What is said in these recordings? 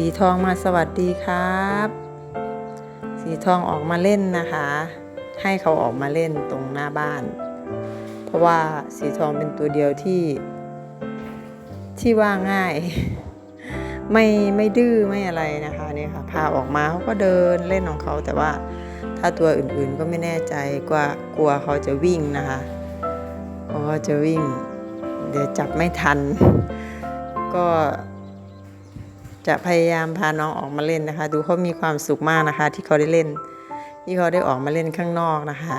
สีทองมาสวัสดีครับ สีทองออกมาเล่นนะคะ ให้เขาออกมาเล่นตรงหน้าบ้าน เพราะว่าสีทองเป็นตัวเดียวที่ ที่ว่าง่าย ไม่ไม่ดื้อไม่อะไรนะคะเนี่ยค่ะพาออกมาเขาก็เดินเล่นของเขาแต่ว่าถ้าตัวอื่นๆก็ไม่แน่ใจกว่ากลัวเขาจะวิ่งนะคะเพราะว่าจะวิ่ง เดี๋ยวจับไม่ทัน ก็ จะพยายามพาน้องออกมาเล่นนะคะ ดูเขามีความสุขมากนะคะ ที่เขาได้เล่น ที่เขาได้ออกมาเล่นข้างนอกนะคะ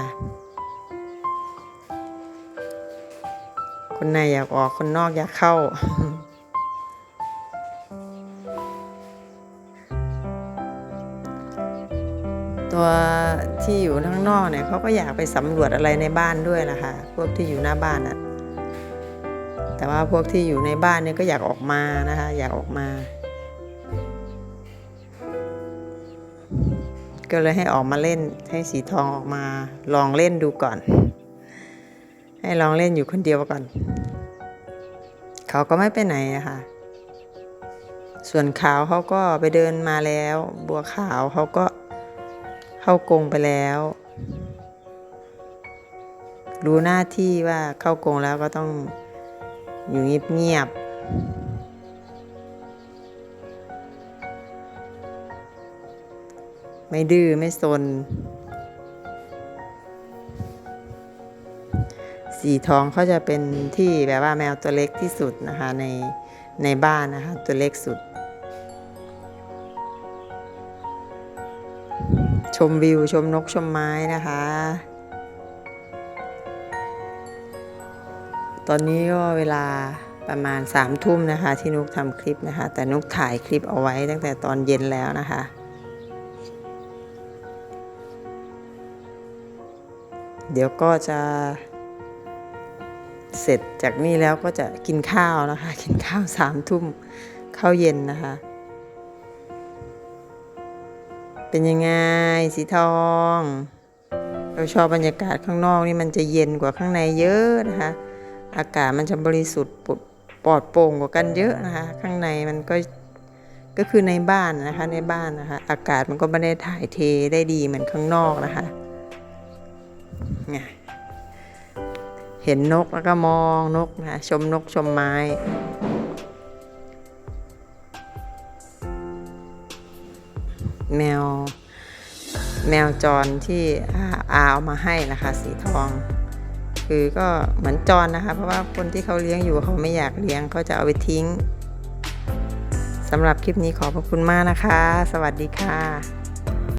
คนในอยากออกคนนอกอยากเข้าตัวที่อยู่ข้างนอกเนี่ยเขาก็อยากไปสำรวจอะไรในบ้านด้วยล่ะค่ะพวกที่อยู่หน้าบ้านอะแต่ว่าพวกที่อยู่ในบ้านเนี่ยก็อยากออกมานะคะ อยากออกมา ก็เลยให้ออกมาเล่นให้สีทองออกมาลองเล่นดูก่อน ให้ลองเล่นอยู่คนเดียวก่อน เขาก็ไม่ไปไหนนะคะส่วนขาวเขาก็ไปเดินมาแล้ว บัวขาวเขาก็เข้ากรงไปแล้ว รู้หน้าที่ว่าเข้ากรงแล้วก็ต้องอยู่เงียบๆ ไม่ดื้อไม่สนสีทองเขาจะเป็นที่แบบว่าแมวตัวเล็กที่สุดนะคะในในบ้านนะคะตัวเล็กสุด ชมวิวชมนกชมไม้นะคะ ตอนนี้ก็เวลาประมาณสามทุ่มนะคะ ที่นุกทำคลิปนะคะ แต่นุกถ่ายคลิปเอาไว้ตั้งแต่ตอนเย็นแล้วนะคะ เดี๋ยวก็จะเสร็จจากนี่แล้วก็จะกินข้าวนะคะ กินข้าวสามทุ่มข้าวเย็นนะคะ เป็นยังไงสีทอง เราชอบบรรยากาศข้างนอกนี่มันจะเย็นกว่าข้างในเยอะนะคะ อากาศมันจะบริสุทธิ์ปลอดปลอดโปร่งกว่ากันเยอะนะคะ ข้างในมันก็ก็คือในบ้านนะคะในบ้านนะคะ อากาศมันก็ไม่ได้ถ่ายเทได้ดีเหมือนข้างนอกนะคะ เนี่ยเห็นนกแล้วก็มองนกนะคะชมนกชมไม้แมว แมวจรที่อาอาเอามาให้นะคะสีทอง คือก็เหมือนจรนะคะ เพราะว่าคนที่เขาเลี้ยงอยู่เขาไม่อยากเลี้ยงเขาจะเอาไปทิ้งสำหรับคลิปนี้ขอบพระคุณมากนะคะ สวัสดีค่ะ